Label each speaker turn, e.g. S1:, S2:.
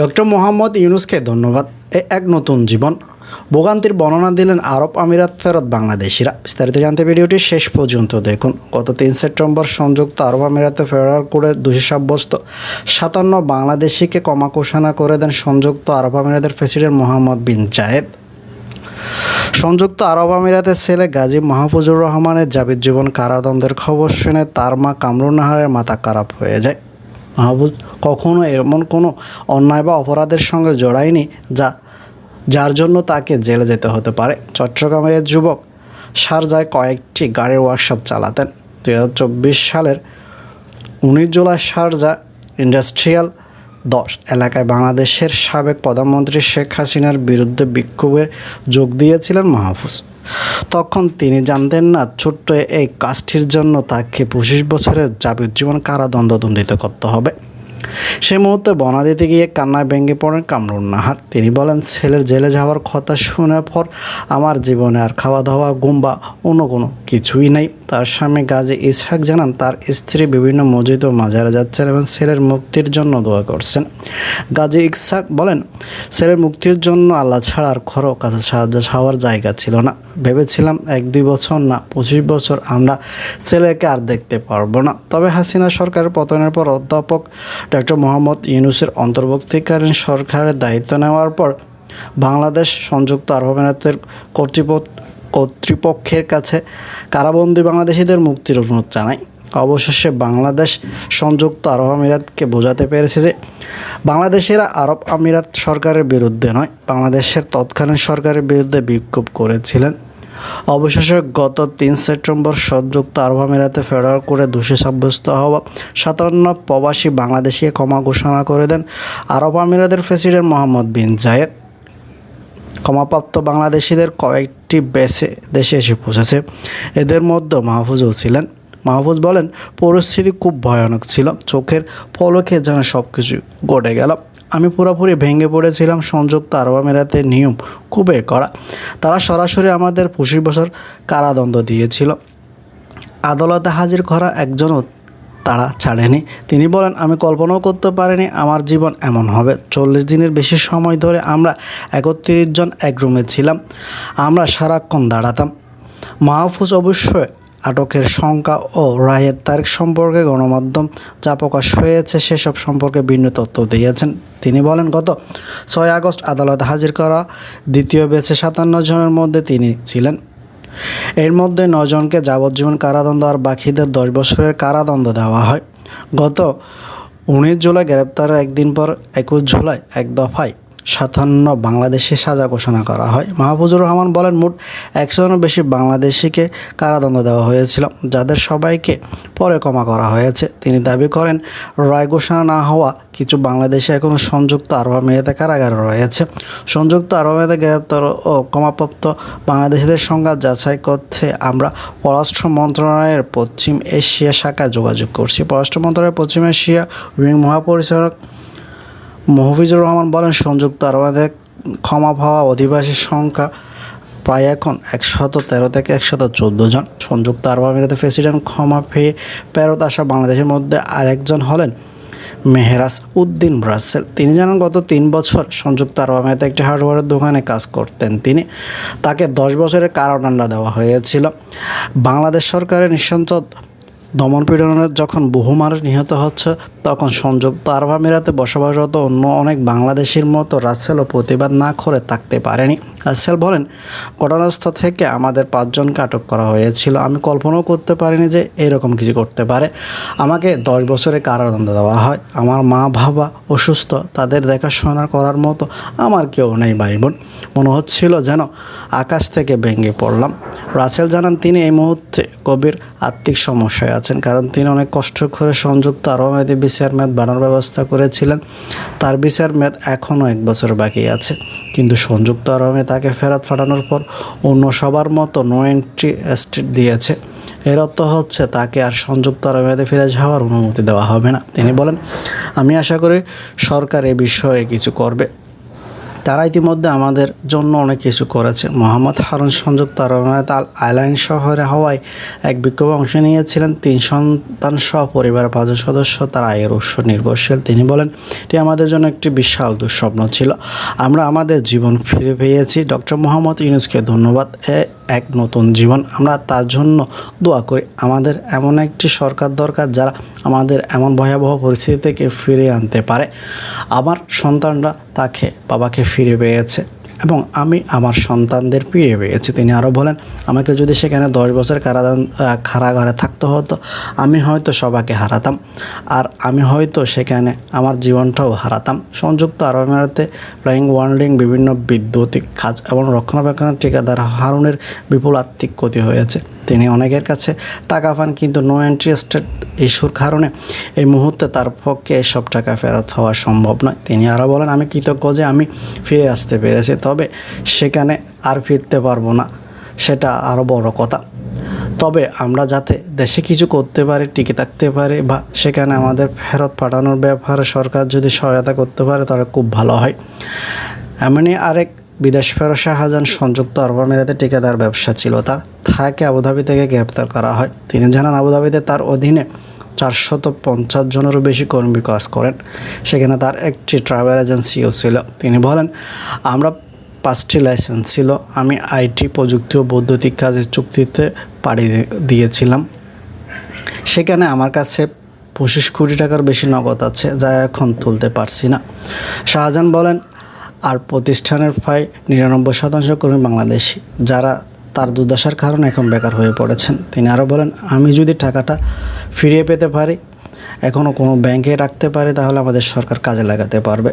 S1: Doctor Mohammad ইউনুসকে ধন্যবাদ। এ এক নতুন জীবন। ভোগান্তির বর্ণনা দিলেন আরব আমিরাত ফেরত বাংলাদেশিরা। বিস্তারিত জানতে ভিডিওটি শেষ পর্যন্ত দেখুন। গত তিন সেপ্টেম্বর সংযুক্ত আরব আমিরাতে ফেডারাল কোর্টে দোষী সাব্যস্ত সাতান্ন বাংলাদেশিকে ক্ষমা ঘোষণা করে দেন সংযুক্ত আরব আমিরাতের প্রেসিডেন্ট মোহাম্মদ বিন জায়েদ। সংযুক্ত আরব আমিরাতের ছেলে গাজী মাহফুজুর রহমানের যাবজ্জীবন কারাদণ্ডের খবর শুনে তার মা কামরুন নাহারের মাথা খারাপ হয়ে যায়। মাহফুজ কখনো এমন কোনো অন্যায় বা অপরাধের সঙ্গে জড়ায়নি যা, যার জন্য তাকে জেলে যেতে হতে পারে। চট্টগ্রামের এক যুবক শারজায় কয়েকটি গাড়ির ওয়ার্কশপ চালাতেন। দুই হাজার চব্বিশ সালের উনিশ জুলাই শারজা ইন্ডাস্ট্রিয়াল দশ এলাকায় বাংলাদেশের সাবেক প্রধানমন্ত্রী শেখ হাসিনার বিরুদ্ধে বিক্ষোভে যোগ দিয়েছিলেন মাহফুজ। তখন তিনি জানতেন না ছোট্ট এই কাজটির জন্য তাকে পঁচিশ বছরের যাবজ্জীবন কারাদণ্ড দণ্ডিত করতে হবে। সে মুহূর্তে বনা দিতে গিয়ে কান্নায় ভেঙে পড়েন কামরুন নাহার। তিনি বলেন, ছেলের জেলে যাওয়ার কথা শোনার পর আমার জীবনে আর খাওয়া দাওয়া গুম্বা অন্য কোনো কিছুই নেই। তার স্বামী গাজী ইসহাক জানান, তার স্ত্রী বিভিন্ন মসজিদ ও মাজারে যাচ্ছেন এবং ছেলের মুক্তির জন্য দোয়া করছেন। গাজী ইসহাক বলেন, ছেলের মুক্তির জন্য আল্লাহ ছাড়া আর খরো কাছে সাহায্য চাওয়ার জায়গা ছিল না। ভেবেছিলাম এক দুই বছর না, পঁচিশ বছর আমরা ছেলেকে আর দেখতে পারব না। তবে হাসিনা সরকারের পতনের পর অধ্যাপক ডক্টর মোহাম্মদ ইউনুসের অন্তর্বর্তীকালীন সরকারের দায়িত্ব নেওয়ার পর বাংলাদেশ সংযুক্ত আরব আমিরাতের কর্তৃপক্ষ কর্তৃপক্ষের কাছে কারাবন্দী বাংলাদেশিদের মুক্তির অনুরোধ জানায়। অবশেষে বাংলাদেশ সংযুক্ত আরব আমিরাতকে বোঝাতে পেরেছে যে, বাংলাদেশিরা আরব আমিরাত সরকারের বিরুদ্ধে নয়, বাংলাদেশের তৎকালীন সরকারের বিরুদ্ধে বিক্ষোভ করেছিলেন। অবশেষে গত তিন সেপ্টেম্বর সংযুক্ত আরব আমিরাতে ফেডারেল করে দোষী সাব্যস্ত হওয়া সাতান্ন প্রবাসী বাংলাদেশিকে ক্ষমা ঘোষণা করে দেন আরব আমিরাতের প্রেসিডেন্ট মোহাম্মদ বিন জায়েদ। ক্ষমাপ্রাপ্ত বাংলাদেশিদের কয়েকটি বেসে দেশে এসে পৌঁছেছে। এদের মধ্যে মাহফুজও ছিলেন। মাহফুজ বলেন, পরিস্থিতি খুব ভয়ানক ছিল। চোখের পলকে যেন সব কিছু ঘটে গেল। আমি পুরোপুরি ভেঙে পড়েছিলাম সংযুক্ত আরব আমিরাতের নিয়ম খুবই কড়া। তারা সরাসরি আমাদের পঁচিশ বছর কারাদণ্ড দিয়েছিল। আদালতে হাজির করা একজনও তারা ছাড়েনি। তিনি বলেন, আমি কল্পনাও করতে পারিনি, আমার জীবন এমন হবে। চল্লিশ দিনের বেশি সময় ধরে আমরা একত্রিশ জন এক রুমে ছিলাম। আমরা সারাক্ষণ দাঁড়াতাম। মাহফুজ অবশ্যই আটকের সংখ্যা ও রায়ের তারিখ সম্পর্কে গণমাধ্যম যা প্রকাশ হয়েছে সেসব সম্পর্কে ভিন্ন তথ্য দিয়েছেন। তিনি বলেন, গত ছয় আগস্ট আদালতে হাজির করা দ্বিতীয় বেছে সাতান্ন জনের মধ্যে তিনি ছিলেন। এর মধ্যে নজনকে যাবজ্জীবন কারাদণ্ড আর বাকিদের দশ বছরের কারাদণ্ড দেওয়া হয়। গত উনিশ জুলাই গ্রেপ্তারের একদিন পর একুশ জুলাই এক দফায় সাতান্ন বাংলাদেশে সাজা ঘোষণা করা হয়। মাহফুজুর রহমান বলেন, মোট একশোজনের বেশি বাংলাদেশিকে কারাদণ্ড দেওয়া হয়েছিল, যাদের সবাইকে পরে ক্ষমা করা হয়েছে। তিনি দাবি করেন, রায় ঘোষণা না হওয়া কিছু বাংলাদেশে এখনও সংযুক্ত আরব আমিরাতে কারাগারে রয়েছে। সংযুক্ত আরব আমিরাতে গ্রেপ্তার ও ক্ষমাপ্রাপ্ত বাংলাদেশিদের সংখ্যা যাচাই করতে আমরা পররাষ্ট্র মন্ত্রণালয়ের পশ্চিম এশিয়া শাখায় যোগাযোগ করছি। পররাষ্ট্র মন্ত্রণালয়ের পশ্চিম এশিয়া উইং মহাপরিচালক মহফিজুর রহমান বলেন, সংযুক্ত আরব আমিরাতে ক্ষমা পাওয়া অধিবাসীর সংখ্যা প্রায় এখন একশত তেরো থেকে একশত চোদ্দ জন। সংযুক্ত আরব আমিরাতে প্রেসিডেন্ট ক্ষমা পেয়ে ফেরত আসা বাংলাদেশের মধ্যে আরেকজন হলেন মেহরাজ উদ্দিন ব্রাসেল তিনি জানান, গত তিন বছর সংযুক্ত আরব আমিরাতে একটি হার্ডওয়্যারের দোকানে কাজ করতেন তিনি। তাকে দশ বছরের কারাদণ্ড দেওয়া হয়েছিল। বাংলাদেশ সরকারের নিঃসন্ত দমন পীড়নের যখন বহু মানুষ নিহত হচ্ছে, তখন সংযুক্ত আরব আমিরাতে বসবাসরত অন্য অনেক বাংলাদেশির মতো রাসেলও প্রতিবাদ না করে থাকতে পারেনি। রাসেল বলেন, ঘটনাস্থল থেকে আমাদের পাঁচজনকে আটক করা হয়েছিল। আমি কল্পনাও করতে পারিনি যে এরকম কিছু করতে পারে। আমাকে দশ বছরে কারাদণ্ড দেওয়া হয়। আমার মা বাবা অসুস্থ। তাদের দেখাশোনা করার মতো আমার কেউ নেই ভাই বোন। মনে হচ্ছিল যেন আকাশ থেকে ভেঙে পড়লাম। রাসেল জানান, তিনি এই মুহূর্তে কবির আর্থিক সমস্যায় আছেন। কারণ তিনি অনেক কষ্ট করে সংযুক্ত আরব আমিরাতে বিচার মেয়াদ বাড়ানোর ব্যবস্থা করেছিলেন। তার বিচার মেয়াদ এখনও এক বছর বাকি আছে। কিন্তু সংযুক্ত আরব তাকে ফেরত ফাটানোর পর অন্য সবার মতো নো এন্ট্রি স্টেট দিয়েছে। এর অর্থ হচ্ছে তাকে আর সংযুক্ত আরব আমিরাতে ফিরে যাওয়ার অনুমতি দেওয়া হবে না। তিনি বলেন, আমি আশা করি সরকার এ বিষয়ে কিছু করবে। তারা ইতিমধ্যে আমাদের জন্য অনেক কিছু করেছে। মোহাম্মদ হারুন সংযুক্ত আরব আল আইলাইন শহরে হওয়ায় এক বিক্ষোভে অংশ নিয়েছিলেন। তিন সন্তান সহ পরিবারের পাঁচজন সদস্য তার আয়ের উৎস নির্ভরশীল। তিনি বলেন, এটি আমাদের জন্য একটি বিশাল দুঃস্বপ্ন ছিল। আমরা আমাদের জীবন ফিরে পেয়েছি। ডক্টর মোহাম্মদ ইউনুসকে ধন্যবাদ। এ এক নতুন জীবন। আমরা তার জন্য দোয়া করি। আমাদের এমন একটি সরকার দরকার যারা আমাদের এমন ভয়াবহ পরিস্থিতি থেকে ফিরে আনতে পারে। আমার সন্তানরা তাকে, বাবাকে ফিরে পেয়েছে এবং আমি আমার সন্তানদের ফিরে পেয়েছি। তিনি আরও বলেন, আমাকে যদি সেখানে দশ বছর কারাদান কারাগারে কারাগারে থাকতে হতো। আমি হয়তো সবাকে হারাতাম, আর আমি হয়তো সেখানে আমার জীবনটাও হারাতাম। সংযুক্ত আরব আমিরাতে ফ্লাইং ওয়ার্ল্ডিং বিভিন্ন বিদ্যুতিক কাজ এবং রক্ষণাবেক্ষণের ঠিকাদার হারুনের বিপুল আর্থিক ক্ষতি হয়েছে। তিনি অনেকের কাছে টাকা পান, কিন্তু নো ইন্টারেস্টেড ইস্যুর কারণে এই মুহূর্তে তার পক্ষে এসব টাকা ফেরত হওয়া সম্ভব নয়। তিনি আরও বলেন, আমি কৃতজ্ঞ যে আমি ফিরে আসতে পেরেছি, তবে সেখানে আর ফিরতে পারব না। সেটা আরও বড় কথা। তবে আমরা যাতে দেশে কিছু করতে পারি, টিকে থাকতে পারি বা সেখানে আমাদের ফেরত পাঠানোর ব্যাপারে সরকার যদি সহায়তা করতে পারে, তাহলে খুব ভালো হয়। এমনই আরেক বিদেশ ফেরত শাহজাহান সংযুক্ত আরব আমিরাতে ঠিকাদার ব্যবসা ছিল, তার তাকে আবুধাবি থেকে গ্রেপ্তার করা হয়। তিনি জানান, আবুধাবিতে তার অধীনে চারশত পঞ্চাশ জনেরও বেশি কর্মী কাজ করেন, সেখানে তার একটি ট্রাভেল এজেন্সিও ছিল। তিনি বলেন, আমরা পাঁচটি লাইসেন্স ছিল। আমি আইটি প্রযুক্তি ও বৈদ্যুতিক কাজের চুক্তিতে পাড়ি দিয়েছিলাম। সেখানে আমার কাছে পঁচিশ কোটি টাকার বেশি নগদ আছে, যা এখন তুলতে পারছি না। শাহজাহান বলেন, আর প্রতিষ্ঠানের প্রায় নিরানব্বই শতাংশ কর্মী বাংলাদেশি, যারা তার দুর্দশার কারণে এখন বেকার হয়ে পড়েছেন। তিনি আরও বলেন, আমি যদি টাকাটা ফিরিয়ে পেতে পারি এখনও কোনো ব্যাংকে রাখতে পারি, তাহলে আমাদের সরকার কাজে লাগাতে পারবে।